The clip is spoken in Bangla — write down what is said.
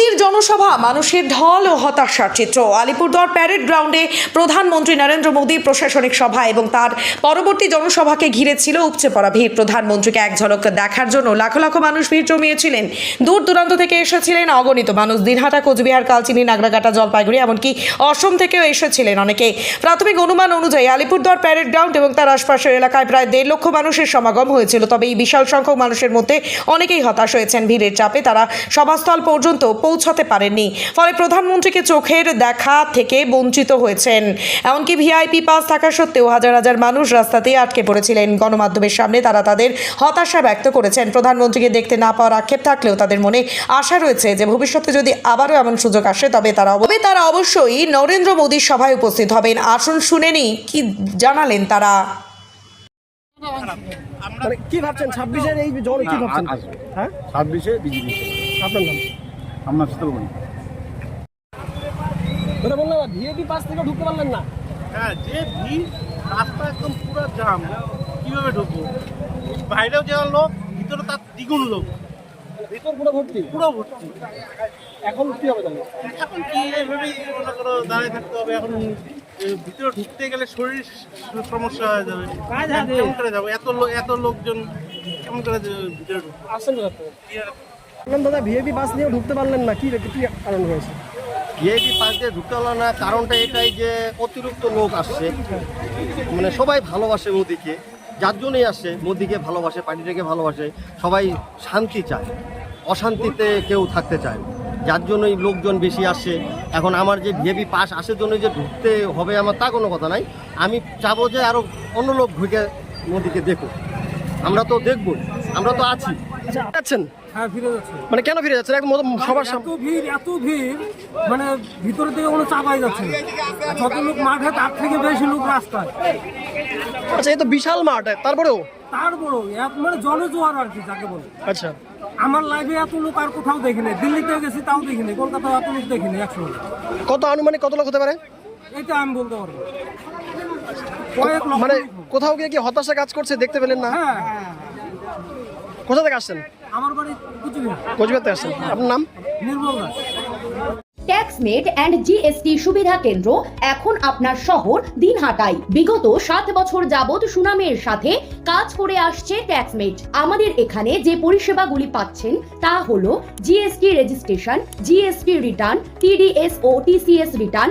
মোদির জনসভা, মানুষের ঢল ও হতাশার চিত্র। আলিপুরদুয়ার প্যারেড গ্রাউন্ডে প্রধানমন্ত্রী নরেন্দ্র মোদীর প্রশাসনিক সভা এবং তার পরবর্তী জনসভাকে ঘিরে ছিল উপচে পড়া ভিড়। প্রধানমন্ত্রীকে এক ঝলক দেখার জন্য লাখো লাখো মানুষ ভিড় জমিয়েছিলেন। দূর দূরান্ত থেকে এসেছিলেন অগণিত মানুষ। দিনহাটা, কোচবিহার, কালচিনি, নাগরাকাটা, জলপাইগুড়ি, এমনকি অসম থেকেও এসেছিলেন অনেকে। প্রাথমিক অনুমান অনুযায়ী আলিপুরদুয়ার প্যারেড গ্রাউন্ড এবং তার আশপাশের এলাকায় প্রায় দেড় লক্ষ মানুষের সমাগম হয়েছিল। তবে এই বিশাল সংখ্যক মানুষের মধ্যে অনেকেই হতাশ হয়েছেন। ভিড়ের চাপে তারা সভাস্থল পর্যন্ত পৌঁছাতে পারেননি। ফলে প্রধানমন্ত্রীকে চোখের দেখা থেকে বঞ্চিত হয়েছেন। এমনকি ভিআইপি পাস থাকা সত্ত্বেও হাজার হাজার মানুষ রাস্তাতেই আটকে পড়েছিলেন। গণমাধ্যমের সামনে তারা তাদের হতাশা ব্যক্ত করেছেন। প্রধানমন্ত্রীকে দেখতে না পাওয়ার আক্ষেপ থাকলেও তাদের মনে আশা রয়েছে যে ভবিষ্যতে যদি আবারও এমন সুযোগ আসে তবে তারা তবে তারা অবশ্যই নরেন্দ্র মোদীর সভায় উপস্থিত হবেন। আসুন শুনেনি কি জানালেন তারা? মানে কি ভাবছেন? ছাব্বিশের এই জন কি ভাবছেন? হ্যাঁ? ছাব্বিশে বিজেপি। আপনার নাম? আমরা বললাম পাস থেকে ঢুকতে পারলেন না। হ্যাঁ যে ভিড় রাস্তা একদম পুরো জাম। কীভাবে ঢুকবো? বাইরেও যাওয়ার লোক ভিতরে তার দ্বিগুণ লোক। ভিতর পুরো ভর্তি? পুরো ভর্তি। এখন কি হবে তাহলে? এখন কি এইভাবেই মনে করো দাঁড়িয়ে থাকতে হবে। এখন ভিতরে ঢুকতে গেলে শরীর সমস্যা হয়ে যাবে। কেমন করে যাব? এত লোক এত লোকজন কেমন করে ভিতরে ঢুকবো? দাদা ভিএপি পাস নিয়েও ঢুকতে পারলেন না কি কি কারণ রয়েছে? ভিআইপি পাস দিয়ে ঢুকতে পারল না কারণটা এটাই যে অতিরিক্ত লোক আসছে। মানে সবাই ভালোবাসে মোদিকে যার জন্যই আসছে মোদিকে ভালোবাসে পার্টিটাকে ভালোবাসে সবাই শান্তি চায়। অশান্তিতে কেউ থাকতে চায়। যার জন্যই লোকজন বেশি আসছে এখন আমার যে ভিএপি পাস আসার জন্য যে ঢুকতে হবে আমার তা কোনো কথা নাই। আমি চাবো যে আরও অন্য লোক ঢুকে মোদিকে দেখুক। আমরা তো দেখব আমরা তো আছি। আচ্ছা। হ্যাঁ ফিরে যাচ্ছে। মানে কেন ফিরে যাচ্ছেন একদম সবার এত সামনে ভিড় এত ভিড় মানে ভিতরে থেকে কোনো চাপাই যাচ্ছে না। যত লোক মাঠে তার থেকে বেশি লোক রাস্তায়। আচ্ছা এই তো বিশাল মাঠ। তারপরেও? তারপরও এক মানে জনজোয়ার আর কি যাকে বলে। আচ্ছা। আমার লাইফে এত লোক আর কোথাও দেখিনি দিল্লিতে গেছি তাও দেখিনি কলকাতায় এত লোক দেখিনি একসঙ্গে কত আনুমানিক কত লোক হতে পারে? এটা আমি বলতে পারব। মানে কোথাও গিয়ে কি হতাশা কাজ করছে? দেখতে পেলেন না? হ্যাঁ। কোথা থেকে আসছেন? আমার বাড়ি কুচবিহার। কোচবিহার থেকে আসছেন। আপনার নাম? Nirmal Das. Taxmate and GST সুবিধা কেন্দ্র এখন আপনার শহর দিনহাটায়। বিগত সাত বছর যাবৎ সুনামের সাথে কাজ করে আসছে ট্যাক্সমেট। আমাদের এখানে যে পরিষেবাগুলি পাচ্ছেন তা হলো GST registration GST return TDS ও TCS return